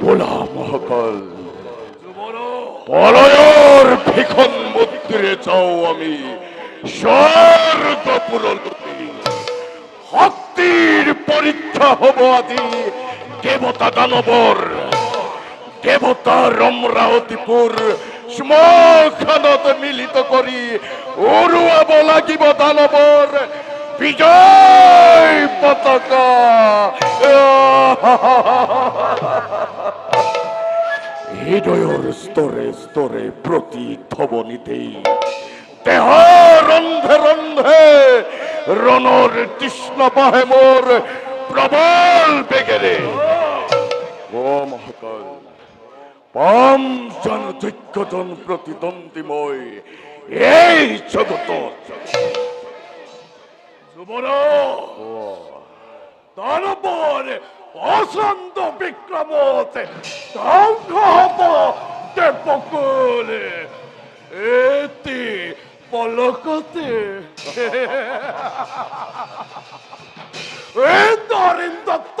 বোলা মহাকাল পলয়র ভিখন মন্দিরে চাও আমি স্বর্গ শক্তির পরীক্ষা হব আদি দেবতা দানবর দেবতা রমরাৱতীপুৰ শ্মশানত মিলিত কৰি উৰুৱাব লাগিব দানৱৰ বিজয় পতাকা। হৃদয়ৰ স্তৰে স্তৰে প্ৰতিধ্বনিতেই দেহ ৰন্ধে ৰন্ধে ৰণৰ তৃষ্ণ বাহে মোৰ প্ৰবল বেগেৰে ও মহাকাল। পাম জন যোগ্যজন প্ৰতিদ্বন্দ্বীময় এই জগতত যুৱৰ দানৱৰ অচন্দ বিক্ৰমত ধ্বংস হব দেৱকুল এটি পলকতে। নরেন দত্ত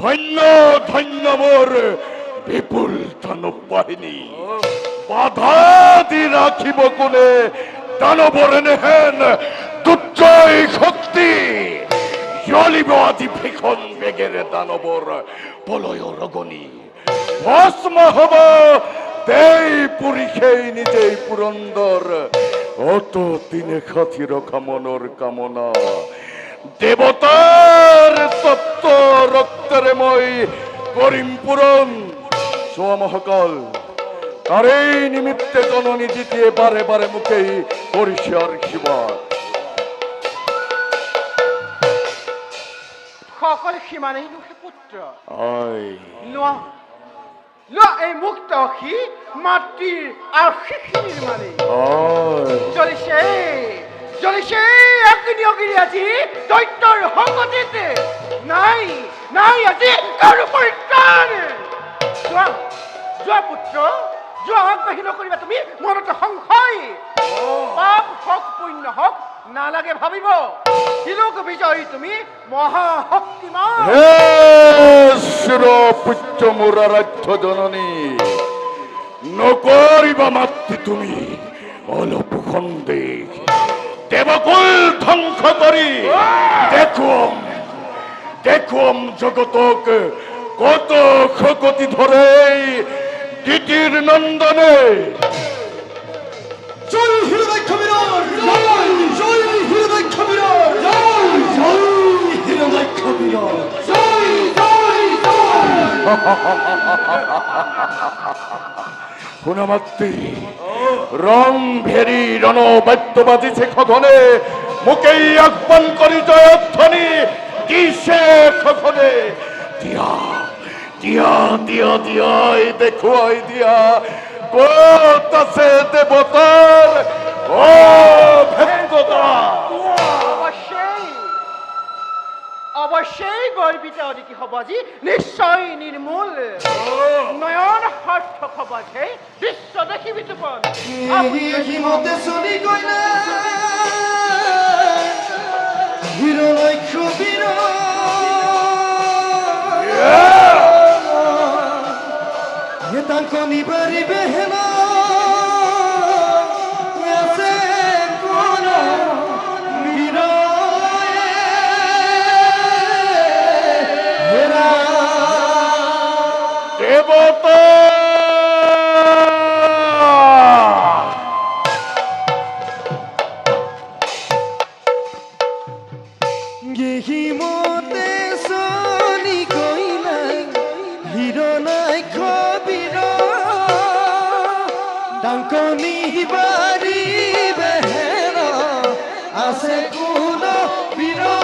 ধন্য ধন্য মোৰ বিপুল দানৱ বাহিনী বাধা দি ৰাখিব কোনে দানৱৰ নেহেন দুৰ্জয় শক্তি। জ্বলিব আজি ভীষণ বেগেৰে দানৱৰ পলয়ৰ অগনি ভস্ম হব দেই পুৰুষেই নিজেই পুৰন্দৰ অত দিনে ৰখা মনৰ কামনা। মই কৰিম পূৰণ চোৱামসকল তাৰেই নিমিত্তে জননী জিতিয়ে বাৰে বাৰে মোকেই কৰিছে আশীৰ্বাদ সকল সিমানেই লোৱা লোৱা এই মুক্ত সি মাতৃৰ আশীষিনীৰ মানে আই চলিছে জ্বলিছে অগ্নি অগ্নি আজি দৈত্যৰ সংগতিতে নাই নাই আজি কাৰো পৰিত্ৰাণ যোৱা যোৱা পুত্ৰ যোৱা আগবাঢ়ি নকৰিবা তুমি মনতে সংশয় পাপ হওক পুণ্য হওক নালাগে ভাবিব। শিলোক বিজয়ী তুমি মহাশক্তিমান। পুত্ৰ মোৰ আৰাধ্য জননী নকৰিবা মাতৃ তুমি অলপ সন্দেহ দেৱকুল ধ্বংস কৰি দেখুৱাম দেখুৱাম জগতক কত শকতি ধৰে দ্বিতীৰ নন্দনে? জয় হিরণাক্ষ বিরাট জয় জয় হিরণাক্ষ বিরাট জয় জয় হিরণাক্ষ বিরাট জয় জয় জয়। শুনামাত্ৰি ৰং ভেৰি ৰণ বাদ্য বাজিছে খগনে মোকেই আহ্বান কৰি জয়ধ্বনি দিছে খগনে দিয়া দিয়া দিয়া দিয়া এই দেখুৱাই দিয়া। ক'ত আছে দেৱতাৰ অ ভেন্দতা অবশ্যই অবশ্যই গর্বিত অদিতি হব আজি নিশ্চয় নির্মূল। নয়ন সার্থক হব যে বিশ্ব দেখিবি তুপন হিমতে চলি গইলে হিরণাক্ষ বিরাট হে তাঙ্ক নিবারিবে হেনা আছে কোন গইলাই হিৰণাই খবিৰ তাঙ্ক নিবারিবে হেন